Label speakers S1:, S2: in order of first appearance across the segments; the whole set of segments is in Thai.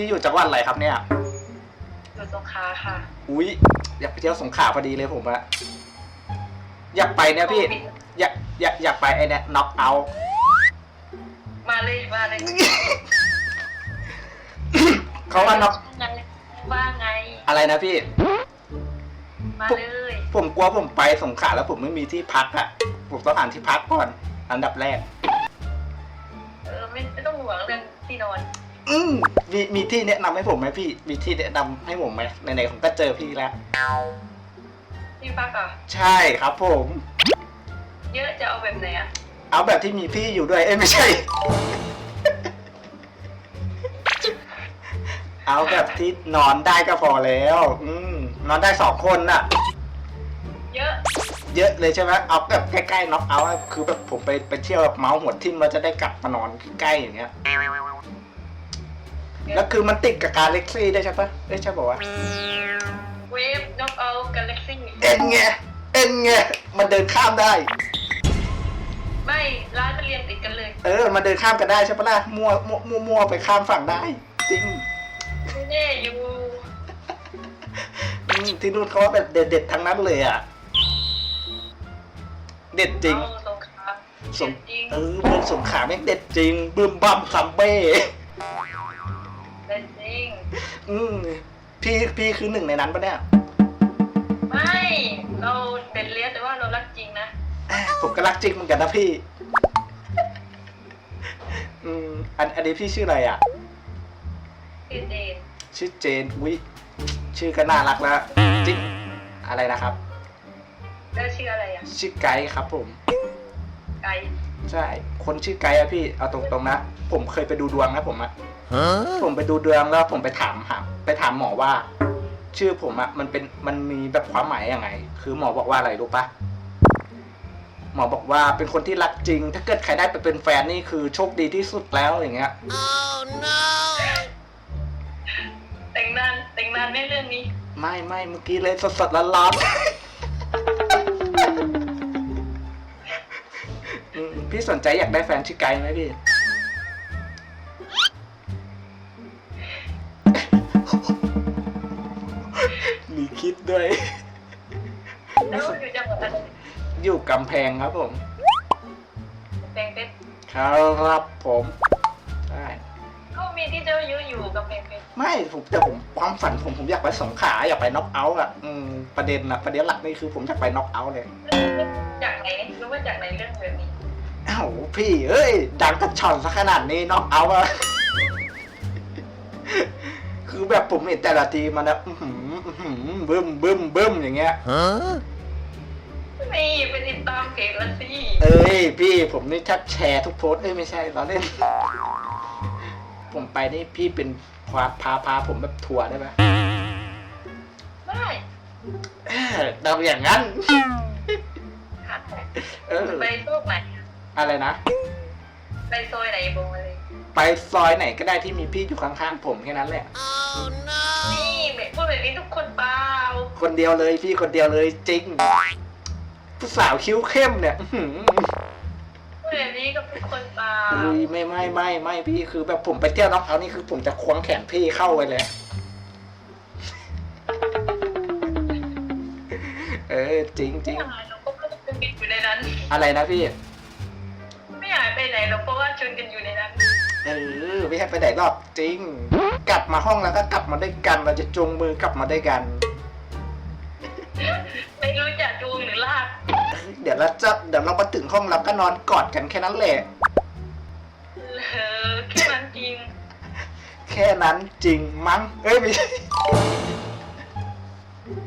S1: พี่อยู่จังหวัดอะไรครับเนี่ย
S2: อยู่สงขลาค่ะ
S1: อุ้ยอยากไปเที่ยวสงขลาพอดีเลยผมอะอยากไปเนี่ยพี่ อยากอยากอยากไปไอเนี่ยน็อกเอา
S2: มาเลยมาเลย
S1: เขาว่าน็อก
S2: ไงว่าไง
S1: อะไรนะพี่
S2: มาเลย
S1: ผมกลัวผมไปสงขลาแล้วผมไม่มีที่พักอะผมต้องหาที่พักก่อน อันดับแรก
S2: เออไม่ไม่ต้องห่วงเรื่องที่นอน
S1: อืมมีมีที่แนะนำให้ผมไหมพี่ มีที่แนะนำให้ผมไหมไหนๆผมก็เจอพี่แล้ว
S2: ที่พักอะ
S1: ใช่ครับผม
S2: เยอะจะเอาแบบไหนอะ
S1: เอาแบบที่มีพี่อยู่ด้วย เอ้ยไม่ใช่ เอาแบบที่นอนได้ก็พอแล้ว อืมนอนได้สองคนน่ะ
S2: เยอะ
S1: เยอะเลยใช่ไหมเอาแบบใกล้ๆน็อกเอาท์อะคือแบบผมไปไปเที่ยวแบบเมาส์หัวทิ่มเราจะได้กลับมานอนใกล้ๆอย่างเงี้ย แล้วคือมันติดกับการเล็กซี่ได้วยใช่ปะเอ้ยใช่ป่าวะ
S2: เวฟน็อกเอากาแล็กซี่
S1: เอ็นไงเอ็นไงมันเดินข้ามได้
S2: ไม่ร้านมันเรียงติดกันเลย
S1: เออ มันเดินข้ามกันได้ใช่ปะล่ะมั่วมั่วมั่วมั่วไปข้ามฝั่งได้ จริง
S2: ไม่แน่อยู่
S1: อืมที่นู่นเขาว่าแบบเด็ดๆทั้งนั้นเลยอะ เด็ดจริง
S2: เอาสงขลา
S1: สง
S2: จริง
S1: เออเมืองสงขลาแม่งเด็ดจริงบึมบัมซัมเบ้
S2: แต่จริง
S1: อืมพี่พี่คือหนึ่งในนั้นปะเนี่ย
S2: ไม่ เราเด็ดเลี้ยแต่ว่าเรารักจริงนะ
S1: เอ้ยผมก็รักจริงเหมือนกันนะพี่ อืมอันอันนี้พี่ชื่ออะไรอะ
S2: คือเดน
S1: ชื่อเจนวิชื่อก็น่ารักแล้วจริงอะไรนะครับ
S2: แล้วชื่ออะไรอะ
S1: ชื่อไกด์ครับผม
S2: ไก่
S1: ใช่ คนชื่อไกด์อะพี่ เอาตรงๆนะ ผมเคยไปดูดวงนะผมอะ ผมไปดูดวงแล้วผมไปถามหาไปถามหมอว่า ชื่อผมอะมันเป็นมันมีแบบความหมายยังไง คือหมอบอกว่าอะไรรู้ปะหมอบอกว่าเป็นคนที่รักจริง ถ้าเกิดใครได้ไปเป็นแฟนนี่คือโชคดีที่สุดแล้วอย่างเงี้ย
S2: แต่งนานแต่งนานไม่เรื่องนี้
S1: ไม่ไม่เมื่อกี้เลยสดๆร้อนๆอืมพี่สนใจอยากได้แฟนชื่อไกด์ไหมพี่ ดด้วย
S2: แล้วอยู่จังหวัดอะไร
S1: อยู่กำแพงครับผม
S2: แปงเพชร
S1: ครับผมใช่
S2: ก็มีที่เจ้าอยู่อยู่กับแปงเพชร
S1: ไม่ผมแต่ผมความฝันผมผมอยากไปสงขลาอยากไปน็อกเอาท์อะอืมประเด็นนะประเด็นหลักนี่คือผมอยากไปน็อกเอาท์เลย
S2: จากไหนรู้ว่าจากไหนเรื่องแบบนี้
S1: อ้าวพี่เอ้ย ดังกระชอนซะขนาดนี้น็อกเอาท์อะ คือแบบผมเห็นแต่ละทีมันนะอื้อหืออื้อหือบึ้มบึ้มบึ้มอย่างเงี้ย
S2: นี่ไปติดตามเพจละสิ
S1: เอ้ยพี่ผมนี่แทบแชร์ทุกโพสต์เอ้ยไม่ใช่เราเล่น ผมไปนี่พี่เป็นพาพาพาผมแบบทัวร์ได้ไหม
S2: ได้
S1: เออเราอย่างนั้น
S2: ค่ะ
S1: เออ
S2: ไปโซกไหน
S1: อะไรนะ
S2: ไปซอยไหนบอกมาเลย
S1: ไปซอยไหนก็ได้ที่มีพี่อยู่ข้างๆผมแค่นั้นแหละ
S2: นี่แบบพูดแบบนี้ทุกคนเปล่า
S1: คนเดียวเลยพี่คนเดียวเลยจริงผู้สาวคิ้วเข้มเนี่ย อื้อหือ
S2: พูดแบบนี้กับทุกคนเปล่า
S1: อุ้ยไม่ไม่ไม่ไม่พี่คือแบบผมไปเที่ยวน็อกเอาท์นี่คือผมจะควงแขนพี่เข้าไปเลย เออจริงจริง
S2: ไม่หายหรอกเพราะว่าชนกันอยู่ในนั้น
S1: อะไรนะพี่
S2: ไม่หายไปไหนหรอกเพราะว่าชนกันอยู่ในนั้น
S1: เออไม่ให้ไปไหนหรอกจริง กลับมาห้องแล้วก็กลับมาด้วยกัน เราจะจูงมือกลับมาด้วยกัน
S2: ไม่รู้จักจูงหรือลาก
S1: เดี๋ยวเราจะเดี๋ยวเราไปถึงห้องเราก็นอนกอดกันแค่นั้นแหละ
S2: เออแค่นั้นจริง
S1: แค่นั้นจริงมั้งเอ้ยไม่ใช่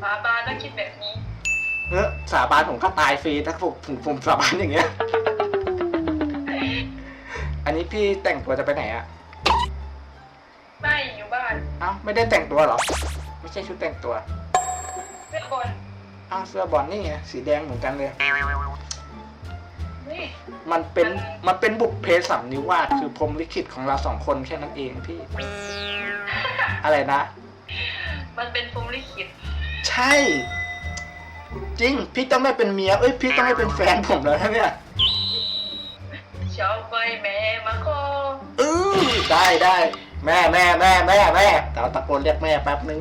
S2: ปาบาต้องคิดแบบนี้
S1: เออสาบานผมก็ตายฟรีถ้าผมผมผมสาบานอย่างเงี้ย อันนี้พี่แต่งตัวจะไปไหนอะ
S2: ไม่อยู่บ้าน
S1: เอ้าไม่ได้แต่งตัวเหรอ ไม่ใช่ชุดแต่งตัว
S2: เพื่อนคน
S1: เอ้าเสื้อบอลนี่ไงสีแดงเหมือนกันเลย
S2: นี่
S1: มันเป็นมันเป็นบุกเพสัมนิวาสคือพรหมลิขิตของเราสองคนแค่นั้นเองพี่ อะไรนะ
S2: มันเป็นพรหมลิขิต
S1: ใช่ จริง พี่ต้องได้เป็นเมียเอ้ยพี่ต้องได้เป็นแฟนผมแล้วนะเนี่ย
S2: ชอบไปแม่มาขอ
S1: เออได้ได้แม่แม่แม่แม่แม่แต่ว่าตะโกนเรียกแม่แป๊บนึง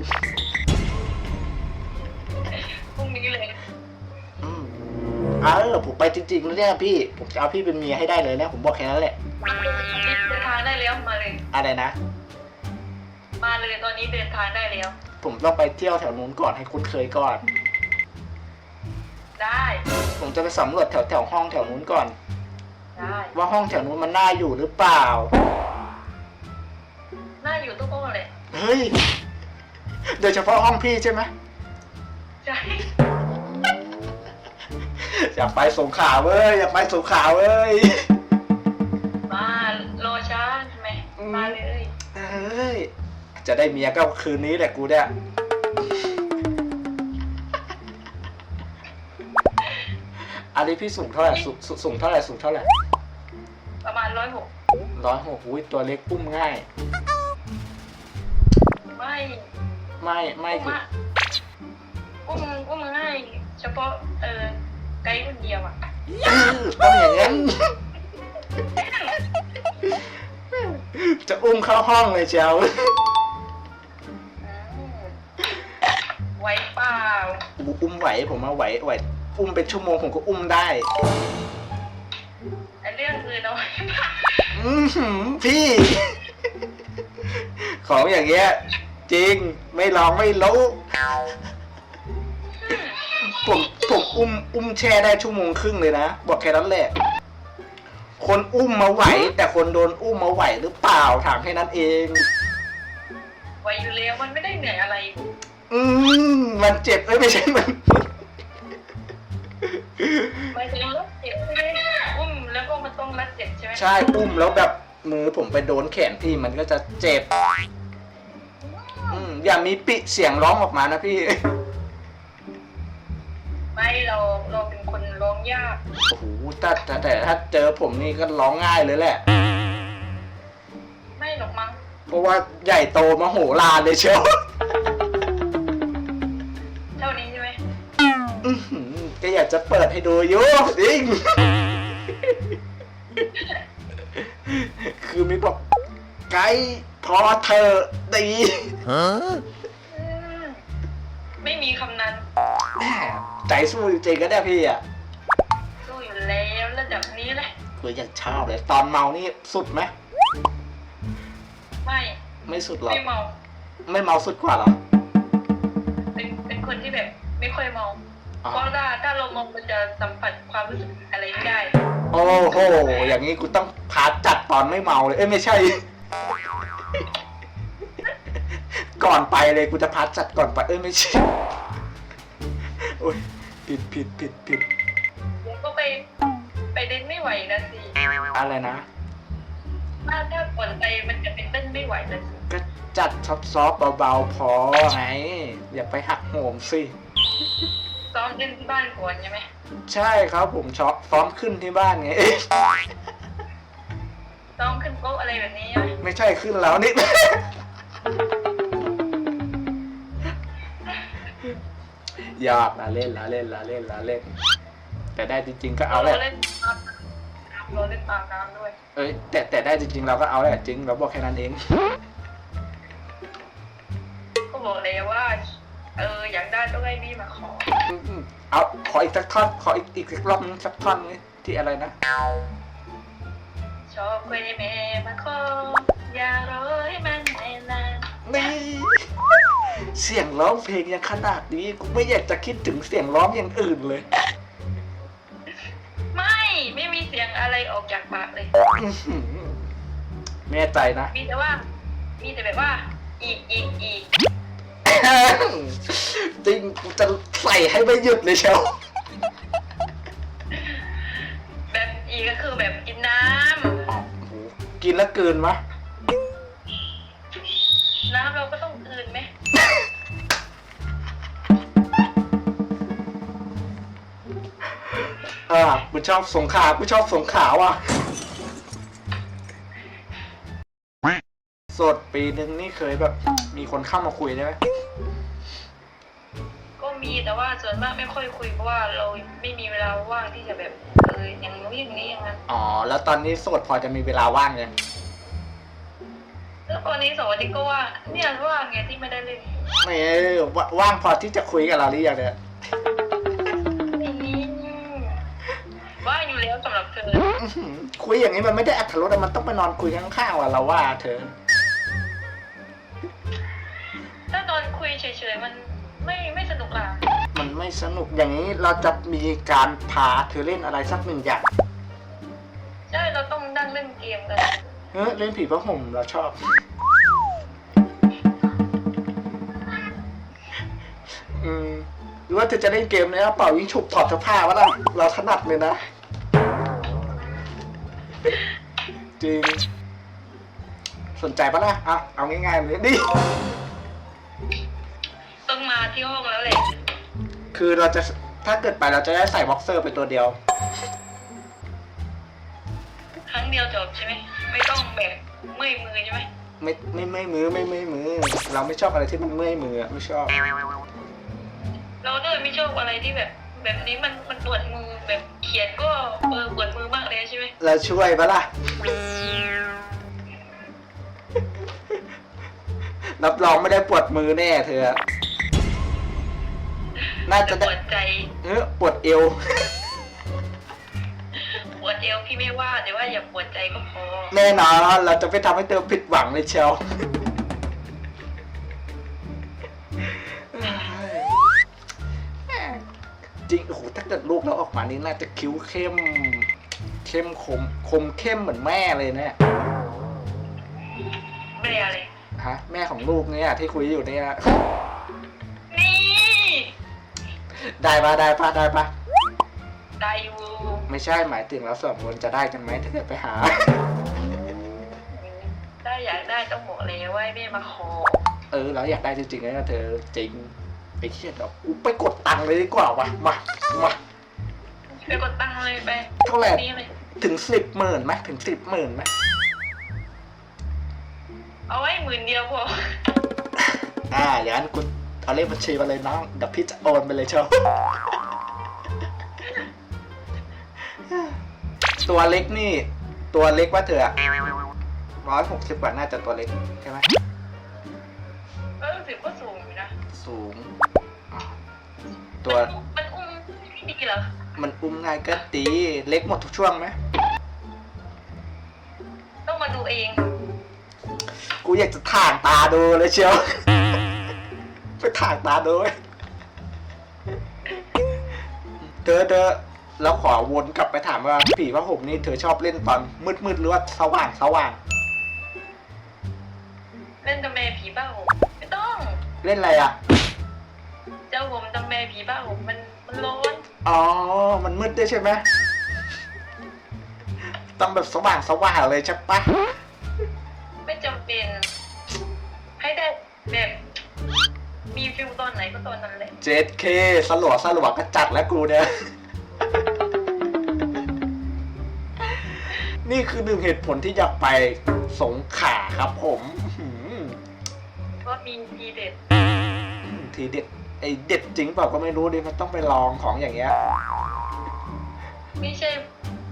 S2: พรุ่งนี้เลย
S1: อืมเออผมไปจริงๆแล้วเนี่ยพี่ผมจะเอาพี่เป็นเมียให้ได้เลยนะผมบอกแค่นั้นแหละ
S2: นี่เดินทางได้แล้วมาเลย
S1: อะไรนะ
S2: มาเลยตอนนี้เดินทางได้แล้ว
S1: ผมต้องไปเที่ยวแถวนู้นก่อนให้คุ้นเคยก่อน
S2: ได้
S1: ผมจะไปสำรวจแถวแถวห้องแถวนู้นก่อน
S2: ได้
S1: ว่าห้องแถวนู้นมันน่าอยู่หรือเปล่า
S2: น่าอยู่ทุกห้องเลย
S1: เฮ้ย โดยเฉพาะห้องพี่ใช่ไหม
S2: ใช่
S1: อยากไปสงขลาเว้ยอยากไปสงขลาเว้ย
S2: มารอช้าใช่ไหม
S1: อืม
S2: มาเลย
S1: เอ้ยจะได้เมียก็คืนนี้แหละกูเนี่ย อันนี้พี่สูงเท่าไหร่สูงสูงสูงเท่าไหร่สูงเท่าไหร่
S2: ประมาณร้อยหก
S1: ร้อยหกอุ้ยตัวเล็กปุ้มง่าย
S2: ไม่
S1: ไม่ไม่
S2: อุ้ม
S1: คือ
S2: อะอุ้มอุ้มง่าย เฉพาะเออไกด์คนเดียวอะ
S1: เออต้องอย่างนั้นจะอุ้มเข้าห้องเลยเชียว
S2: อืมไหวเปล่า
S1: อุ้มไหวผมมาไหวไหว อุ้มเป็นชั่วโมงผมก็อุ้มได้
S2: ไอ้เรื่องอื่นเอาไว้เปล่า
S1: อื้อหือพี่ ของอย่างเงี้ย จริงไม่ลองไม่รู้ผมผมอุ้มอุ้มแช่ได้ชั่วโมงครึ่งเลยนะ บอกแค่นั้นแหละ คนอุ้มมาไหว แต่คนโดนอุ้มมาไหวหรือเปล่าถามแค่นั้นเอง
S2: ไหวอยู่แล้วมันไม่ได้เหนื่อยอะไร
S1: อืมมันเจ็บเอ้ยไม่ใช่มัน
S2: ไม่ถึงรัดเจ็บใช่ไหมอุ้มแล้วก็มันต้องรัดเจ็บใช่ไหม
S1: ใช่อุ้มแล้วแบบมือผมไปโดนแขนพี่มันก็จะเจ็บอืมอย่ามีปิเสียงร้องออกมานะพี่
S2: ไม่เราเราเป็นคนร้องยาก
S1: โอ้โหแต่แต่แต่ถ้าเจอผมนี่ก็ร้องง่ายเลยแหละ
S2: ไม่หรอกมั้ง
S1: เพราะว่าใหญ่โตมโหฬารเลยเชียว
S2: เท่านี้ใช่ไหม
S1: อื้อหือ ก็อยากจะเปิดให้ดูอยู่จริง คือมีบอกไกด์พอเธอดี
S2: อืมไม่มีคำนั้น
S1: แม่ใจสู้จริงๆก็ได้พี่อะ
S2: สู้อยู่แล้วระดับนี้เลย
S1: คือยังชอบเลย ตอนเมานี่สุดไหม
S2: ไม่
S1: ไม่สุดหรอก
S2: ไม่เมา
S1: ไม่เมาสุดกว่าหรอ
S2: เป็นเป็นคนที่แบบ ไม่ค่อยเมา
S1: อ๋อ
S2: เพราะถ้าถ้าเราเมามันจะสัมผัสความรู้สึกอะไรไม่ได้
S1: โอ้โห อย่างนี้กูต้องพาจัดตอนไม่เมาเลย เอ้ยไม่ใช่ ก่อนไปเลยกูจะพาจัดก่อนไป เอ้ยไม่ใช่ โอ้ยผิดผิดผิดผิด
S2: เดี๋ยวก็ไปไปเดินไม่ไหวนะสิ
S1: อะไรนะ
S2: ถ้าถ้าก่อนไปมันจะเป็นเต้นไม่ไหวนะสิ
S1: ก็จัดซอฟต์ๆเบาๆพอไง อย่าไปหักโหมสิ
S2: ซ้อมเล่นที่บ้านก่อนใช่ไหม
S1: ใช่ครับผมช็อปซ้อมขึ้นที่บ้านไงเอ๊ะ
S2: ซ้อมขึ้นโต๊ะอะไรแบบนี้ใช่ไหม
S1: ไม่ใช่ขึ้นแล้วนี่ยากละเล่นละเล่นละเล่นละเล่น แต่ได้จริง ๆ ก็เอาแหละ
S2: เราเล่นตามน้ำเราเล่นตามน้ำด้วย
S1: เอ้ยแต่แต่ได้จริงๆเราก็เอาแหละจริงเราบอกแค่นั้นเอง
S2: เอออยากได้ต้องให้พี่มาขอ
S1: อืมๆเอาขออีกสักท่อนขออีกอีกสักรอบนึงสักท่อนนึงที่อะไรนะ
S2: ชอบคุยแม่มาขออย่ารอให้มันนาน
S1: นี่เสียงร้องเพลงยังขนาดนี้กูไม่อยากจะคิดถึงเสียงร้องอย่างอื่นเลย
S2: ไม่ไม่มีเสียงอะไรออกจากปากเลย
S1: อื้อหือแน่ใจนะ
S2: มีแต่ว่า มีแต่แบบว่า อีกอีกอีก
S1: จริงกูจะใส่ให้ไม่หยุดเลยเชียว
S2: แบบอีกก็คือแบบกินน้
S1: อ๋อโอ้โหกินแล้วเกินมะำ
S2: น้ำเราก็ต้องคืนไหม
S1: อ่ากูชอบสงขลากูชอบสงขลาว่ะ สดปีหนึ่งนี่เคยแบบ มีคนเข้ามาคุยได้ไหม
S2: ก็มีแต่ว่าส่วนมากไม่ค่อยคุยเพราะว่าเราไม่มีเวลาว่างที่จะแบบเอออย่างนู้นอย่างนี้อย่างนั้น
S1: อ๋อ แล้วตอนนี้โสดพอจะมีเวลาว่างยัง
S2: เอแล้ววันนี้สองวันนี้ก็ว่างเนี่ยว่างไงที่ไม่ได้เล่น
S1: ไม่ว่าว่างพอที่จะคุยกับเราหรือยังเนี่ย
S2: นี่ว่างอยู่แล้วสำหรับเธอ
S1: อื้อหือคุยอย่างนี้มันไม่ได้อัธรสอะมันต้องไปนอนคุยข้างๆว่ะเราว่าเธอ
S2: ยเฉยๆมันไม่ไม่สนุกหรอ
S1: มันไม่สนุกอย่างนี้เราจะมีการพาเธอเล่นอะไรสักหนึ่งอย่าง
S2: ใช่เราต้องนั่งเล่นเกมกัน
S1: เฮ้ยเล่นผีพระห่มเราชอบ อืมหรือว่าเธอจะเล่นเกมในกระเป๋ายิงฉุบถอดเสื้อผ้าวะล่ะเราถนัดเลยนะ จริง สนใจปะล่ะอะเอาง่ายๆเลยดิ
S2: ต้องมา ที่ห้องแล้วแหละ
S1: คือเราจะถ้าเกิดไปเราจะได้ใส่บ็อกเซอร์ไปตัวเดียว
S2: ครั้งเดียวจบใช่ไหมไม่ต้องแบบเมื่อยมือใช่ไหม
S1: ไม่ไม่ไม่มือไม่ไม่มือ เราไม่ชอบอะไรที่มันเมื่อยมืออะไม่ชอบ
S2: เราด้วยไม่ชอบอะไรที่แบบ แบบนี้มันมันปวดมือแบบเขียนก็เออปวดมือมากเลยใช่ไหม
S1: เราช่วยปะล่ะ รับรองไม่ได้ปวดมือแน่เธอ น่าจะ
S2: ป
S1: ได้
S2: วดใจ
S1: เออปวดเอว
S2: ปวดเอวพี่ไม่ว่า แต่ว่าอย่าปวดใจก็พอ
S1: แน่นอนเราจะไม่ทำให้เธอผิดหวังเลยเชียวจริงโอ้โหถ้าเกิดลูกเราออกมานี่น่าจะคิ้วเข้ม เข้มคมคมเข้มเหมือนแม่เลยเนี่ย
S2: ไม่ได้อะไร
S1: ฮะแม่ของลูกเนี่ยที่คุยอยู่เนี่ย ได้ปะได้ปะได้ปะ
S2: ได้อยู่
S1: ไม่ใช่หมายถึงเราสองคนจะได้กันไหมถ้าเกิดไปหา
S2: ได้อยากได้ต้องบอกเลยว่าให้แม่มาขอ
S1: เออเราอยากได้จริงๆนะเธอจริงไปเครียดหรอกอุ๊ยไปกดตังค์เลยดีกว่าวะมามา
S2: ไปกดตังค์เลยไป
S1: เท่าไหร่
S2: นี่เลย
S1: ถึงสิบหมื่นไหมถึงสิบหมื่นไหม
S2: เอาไว้หมื่นเดียวพอ
S1: อ่าอย่างนั้นกู เอาเลขบัญชีมาเลยน้องเดี๋ยวพี่จะโอนไปเลยเชียวตัวเล็กนี่ ตัวเล็กว่าเธอร้อยหกสิบกว่าน่าจะตัวเล็กใช่ไหม
S2: ก็รู้สึกว่าสูงอยู่นะ
S1: สูงอะตัว
S2: มันอุ้มไม่ดีเหรอ
S1: มันอุ้มง่ายก็ตี เล็กหมดทุกช่วงไหม
S2: ต้องมาดูเอง
S1: กูอยากจะถ่างตาดูเลยเชียวไป ถ่างตาดูเว้ยเธอเธอแล้วขอวนกลับไปถามว่าผีพระห่มนี่เธอชอบเล่นตอนมืดๆหรือว่าสว่างสว่าง
S2: เล่นตำแมผีบ้าหงไม่ต้อง
S1: เล่นอะไรอะ
S2: เจ้าผมตำแมผีบ้าหงมันมันร้อน
S1: อ๋อ มันมืดด้วยใช่ไหมต้องแบบสว่างสว่างเลยใช่ปะ
S2: มีฟิลตอนไหนก็ตอนนั้นแหละ
S1: เจ็ดเคสลัวสลัวก็จัดแล้วกูเนี่ย นี่คือหนึ่งเหตุผลที่อยากไปสงขลาครับผมอื้อหือ
S2: ว่ามีทีเด็ด
S1: ทีเด็ดไอเด็ดจริงเปล่าก็ไม่รู้ดิมันต้องไปลองของอย่างเงี้ย
S2: ไม่ใช่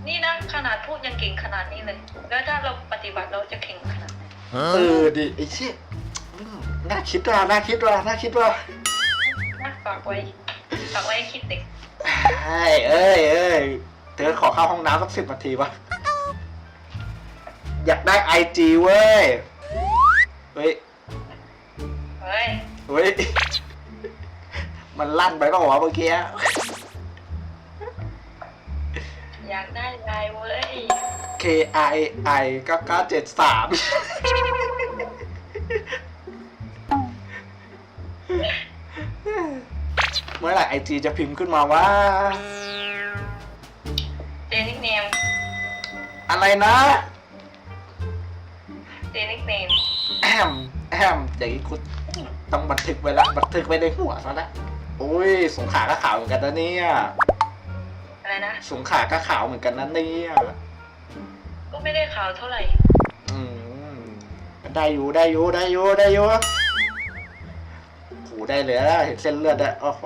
S2: นี่นะขนาดพูดยังเก่งขนาดนี้เลย แล้วถ้าเราปฏิบัติเราจะเก่งขนาดไหน
S1: เออดิไอเชี่ยอืม น่าคิดว่าน่าคิดว่าน่าคิดว่า
S2: นะฝากไว้ฝากไว้ให้คิดเด็ก
S1: ใช่เอ้ยเอ้ยเธอขอเข้าห้องน้ำสักสิบนาทีวะอยากได้ไอจีเว้ย เฮ้ย
S2: เฮ้ย
S1: เฮ้ย มันลั่นไปเปล่าวะเมื่อกี้
S2: อยากได้ลายเว้ย
S1: K I I ก็ เก้าเจ็ดสามเมื่อไหร่ไอจีจะพิมพ์ขึ้นมาว่า
S2: เจนิกเนม
S1: อะไรนะ
S2: เจนิกเนม
S1: แอมแอมอย่างนี้กูต้องบันทึกไว้ละบันทึกไว้ในหัวซะละโอ้ยสงขลาก็ขาวเหมือนกันนะเนี่ย
S2: อะไรนะ
S1: สงขลาก็ขาวเหมือนกันนะเนี่ย
S2: ก็ไม่ได้ข่าวเท่าไหร่
S1: อืมได้อยู่ได้อยู่ได้อยู่ได้อยู่โห ได้เลยเห็นเส้นเลือดอะโอ้โห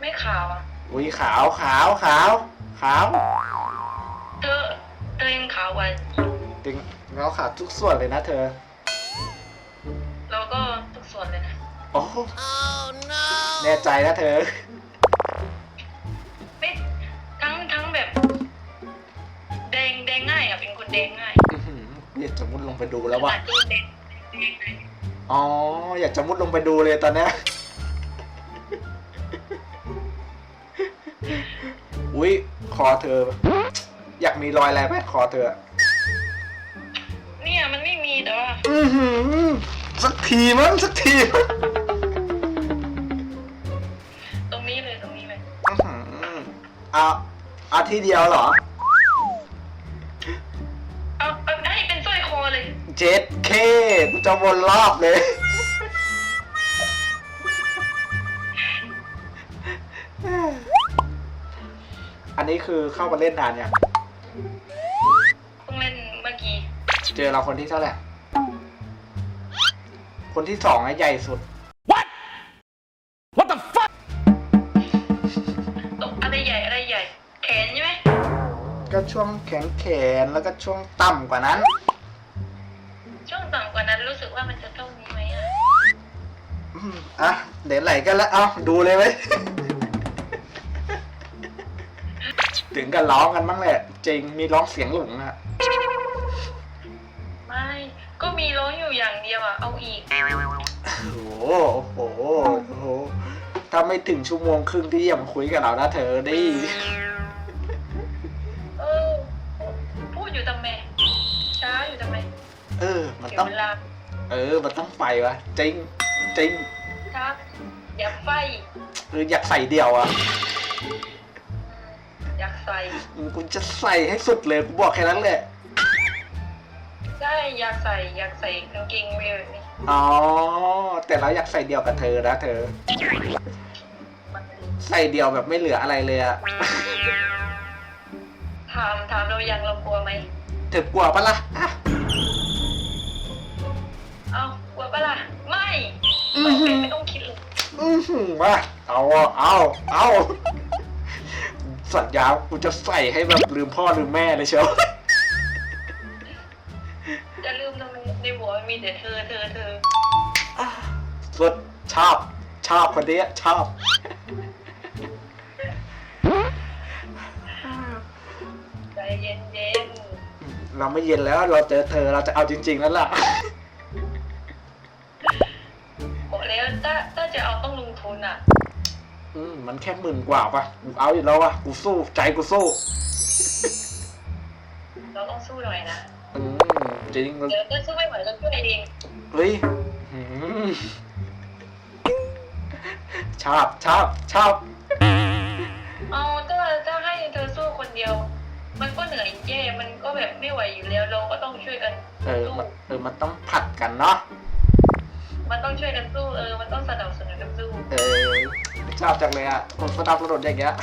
S2: ไม่ขาวอะ
S1: อุ้ยขาวขาวขาวขาว
S2: เธอเธอยังขาววัน
S1: จริงเราขาวทุกส่วนเลยนะเธอ
S2: เราก็ทุกส่วนเลยนะ
S1: โอ้โหแน่ใจนะเธอ
S2: ไม่ทั้งทั้งแบบ แดงแดงง่ายอะเป็นคนแดงง่าย
S1: เนี่ยสมมติลงไปดูแล้วว่า อ๋อ อยากจะมุดลงไปดูเลยตอนเนี้ยอุ้ยคอเธอ อยากมีรอยอะไรไหมคอเธอ
S2: เนี่ยมันไม่มีแต่ว่า
S1: อือหือสักทีมั้งสักทีมั้ง
S2: ตรงนี้เลยตรงนี้เลย
S1: อื้อหือเอาเอาทีเดียวเหรอ
S2: เลย
S1: เจ็ดเคกูจะวนรอบเลย อันนี้คือเข้ามาเล่นนานยัง
S2: เพิ่งเล่นเมื่อกี้
S1: เจอเราคนที่เท่าไหร่ คนที่สองอะใหญ่สุด
S2: ตกอะไรใหญ่อะไรใหญ่ แขนใช่ไหม
S1: ก็ช่วงแขนแขนแล้วก็ช่วงต่ำกว่านั้น
S2: ช่วงต่ำกว่านั้นรู้สึกว่ามันจะเท่านี้ไหมอะ
S1: อืมอะเดี๋ยวไหลกันแล้ว เอาดูเลยไหม ถึงกันร้องกันบ้างแหละ จริง มีร้องเสียงหลงอะ
S2: ไม่ ก็มีร้องอยู่อย่างเดียวอะเอาอีก
S1: โอ้โห โอ้โห โอ้โห ถ้าไม่ถึงชั่วโมงครึ่งที่ยังมาคุยกับเรานะเธอดิ
S2: เออ พูดอยู่ทำไม
S1: ออมัน
S2: เสีย
S1: ต้อง
S2: เวลา
S1: เออ มันต้องไปวะจริงจริง
S2: ครับ อย่าไฟ
S1: เอออยากใส่เดี่ยวอะ
S2: อยากใส่
S1: กูจะใส่ให้สุดเลยกูบอกแค่นั้นแหละ
S2: ใช่อยากใส่อยากใส่กางเกงเวลแบบนี้
S1: อ๋อ แต่เราอยากใส่เดี่ยวกับเธอนะเธอ
S2: มัน
S1: ใส่เดี่ยวแบบไม่เหลืออะไรเลยอะ
S2: ถามถามเรายังเรากลัวไหม
S1: เธอกลัวปะล่ะอะ
S2: เอ้ากลัว ปะล่ะ ไม่
S1: อื้
S2: ไม่
S1: อหือ
S2: ไม่ต้องคิดเลย
S1: อือหือว่าเอาอะเอาเอาสัญญากูจะใส่ให้แบบลืมพ่อลืมแม่เลยเชียว
S2: จะลืมทำไมในหัวมันมีแต่เธอเธอเธอ
S1: สุดชอบชอบคนนี้ชอบ
S2: ใจเย็นเย็น
S1: เราไม่เย็นแล้วเราเจอเธอเราจะเอาจริง ๆ แล้วล่ะ
S2: ๆบอก แล้วถ้าถ้าจะเอาต้องลงทุนอะ
S1: อืมมันแค่หมื่นกว่าปะกูเอาอยู่แล้ววะกูสู้ใจกูสู้
S2: เราต้องสู้หน่อยนะ
S1: อืมจริง
S2: เดี๋ยวถ้าสู้ไม่ไหวเราช่วยเอง
S1: เฮ้ยอืมชอบชอบชอบ
S2: เอาถ้าถ้าให้เธอสู้คนเดียว มันก็เหนื่อยแย่มันก็แบบไม่ไหวอยู่แล้วเราก็ต้องช่วยกัน
S1: เออ
S2: สู้
S1: มันเออมันต้องผัดกันเนาะ
S2: มันต้องช่วยกันสู้เออ มันต้องสนับสนุนกันสู้
S1: เออชอบจังเลยอะคนสนับสนุนอย่างเงี้ย